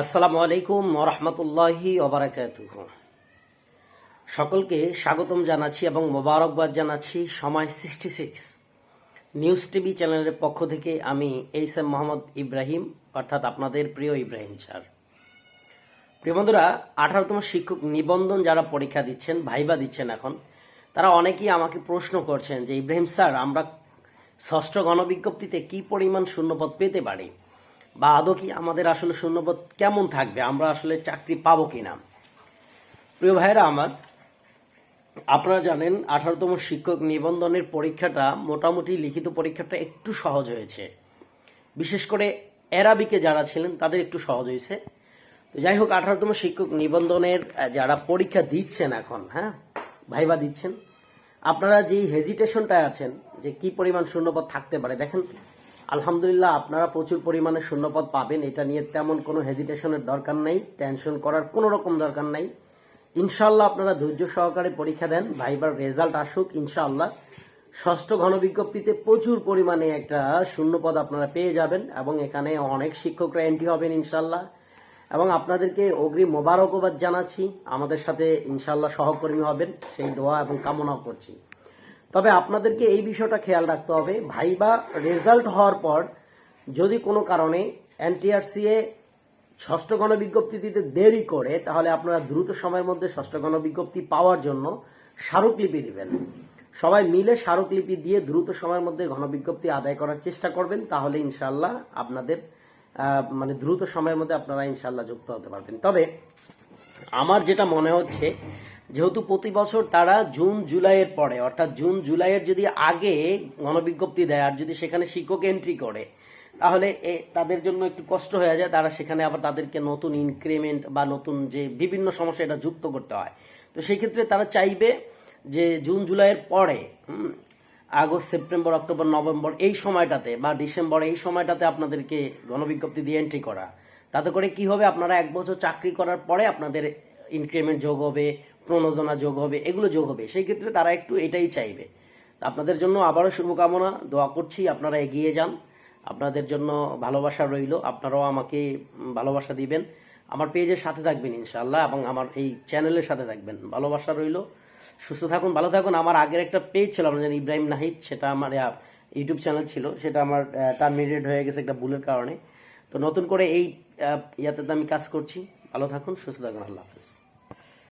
আসসালামু আলাইকুম ওরহমতুল্লাহি ওবরাকাতুহ সকলকে স্বাগতম জানাচ্ছি এবং মোবারকবাদ জানাচ্ছি সময় সিক্সটি সিক্স নিউজ টিভি চ্যানেলের পক্ষ থেকে আমি এইস এম মোহাম্মদ ইব্রাহিম, অর্থাৎ আপনাদের প্রিয় ইব্রাহিম স্যার। প্রিয় বন্ধুরা, আঠারোতম শিক্ষক নিবন্ধন যারা পরীক্ষা দিচ্ছেন, ভাইবা দিচ্ছেন এখন, তারা অনেকেই আমাকে প্রশ্ন করছেন যে, ইব্রাহিম স্যার, আমরা ষষ্ঠ গণবিজ্ঞপ্তিতে কি পরিমাণ শূন্যপদ পেতে পারি? বা আদৌ কি আমাদের আসলে শূন্যপদ কেমন থাকবে? আমরা আসলে চাকরি পাবো কিনা? প্রিয় ভাইরা আমার, আপনারা জানেন আঠারোতম শিক্ষক নিবন্ধনের পরীক্ষাটা, মোটামুটি লিখিত পরীক্ষাটা একটু সহজ হয়েছে। বিশেষ করে অ্যারাবিকে যারা ছিলেন, তাদের একটু সহজ হয়েছে। তো যাই হোক, আঠারোতম শিক্ষক নিবন্ধনের যারা পরীক্ষা দিচ্ছেন এখন হ্যাঁ ভাইবা দিচ্ছেন, আপনারা যেই হেজিটেশনটায় আছেন যে কি পরিমাণ শূন্যপদ থাকতে পারে, দেখেন আলহামদুলিল্লাহ, আপনারা প্রচুর পরিমাণে শূন্যপদ পাবেন। এটা নিয়ে তেমন কোনো হেজিটেশনের দরকার নেই টেনশন করার কোনো রকম দরকার নাই। ইনশাল্লাহ আপনারা ধৈর্য সহকারে পরীক্ষা দেন, ভাইবার রেজাল্ট আসুক, ইনশাআল্লাহ। ষষ্ঠ ঘনবিজ্ঞপ্তিতে প্রচুর পরিমাণে একটা শূন্যপদ আপনারা পেয়ে যাবেন এবং এখানে অনেক শিক্ষকরা এন্ট্রি হবেন ইনশাল্লাহ এবং আপনাদেরকে অগ্রিম মোবারকবাদ জানাচ্ছি। আমাদের সাথে ইনশাল্লাহ সহকর্মী হবেন। সেই দোয়া এবং কামনাও করছি। তবে আপনাদেরকে এই বিষয়টা খেয়াল রাখতে হবে। ভাইবা রেজাল্ট হওয়ার পর যদি কোনো কারণে এনটিআরসিএ ষষ্ঠ গণবিজ্ঞপ্তি দিতে দেরি করে, তাহলে আপনারা দ্রুত সময়ের মধ্যে ষষ্ঠ গণবিজ্ঞপ্তি পাওয়ার জন্য স্মারকলিপি দিবেন। সবাই মিলে স্মারকলিপি দিয়ে দ্রুত সময়ের মধ্যে গণবিজ্ঞপ্তি আদায় করার চেষ্টা করবেন, তাহলে ইনশাল্লাহ আপনাদের মানে দ্রুত সময়ের মধ্যে আপনারা ইনশাল্লাহ যুক্ত হতে পারবেন। তবে আমার যেটা মনে হচ্ছে যেহেতু প্রতি বছর তারা জুন, জুলাইয়ের পরে, অর্থাৎ জুন, জুলাইয়ের যদি আগে গণবিজ্ঞপ্তি দেয় আর যদি সেখানে শিক্ষক এন্ট্রি করে, তাহলে তাদের জন্য একটু কষ্ট হয়ে যায়, তারা সেখানে আবার তাদেরকে নতুন ইনক্রিমেন্ট বা নতুন যে বিভিন্ন সমস্যা এটা যুক্ত করতে হয়। তো সেই ক্ষেত্রে তারা চাইবে যে জুন, জুলাইয়ের পরে আগস্ট, সেপ্টেম্বর, অক্টোবর, নভেম্বর এই সময়টাতে বা ডিসেম্বর এই সময়টাতে আপনাদেরকে গণবিজ্ঞপ্তি দিয়ে এন্ট্রি করা। তাতে করে কি হবে? আপনারা এক বছর চাকরি করার পরে আপনাদের ইনক্রিমেন্ট যোগ হবে প্রণোদনা যোগ হবে, এগুলো যোগ হবে। সেই ক্ষেত্রে তারা একটু এটাই চাইবে। আপনাদের জন্য আবারও শুভকামনা, দোয়া করছি, আপনারা এগিয়ে যান। আপনাদের জন্য ভালোবাসা রইল, আপনারাও আমাকে ভালোবাসা দিবেন। আমার পেজের সাথে থাকবেন ইনশাআল্লাহ, এবং আমার এই চ্যানেলের সাথে থাকবেন। ভালোবাসা রইল। সুস্থ থাকুন, ভালো থাকুন। আমার আগের একটা পেজ ছিল, আপনার ইব্রাহিম নাহিদ, সেটা আমার ইউটিউব চ্যানেল ছিল। সেটা আমার টার্মিনেটেড হয়ে গেছে একটা ভুলের কারণে। তো নতুন করে এই ইয়াতে আমি কাজ করছি। ভালো থাকুন, সুস্থ থাকুন, আল্লাহ হাফেজ।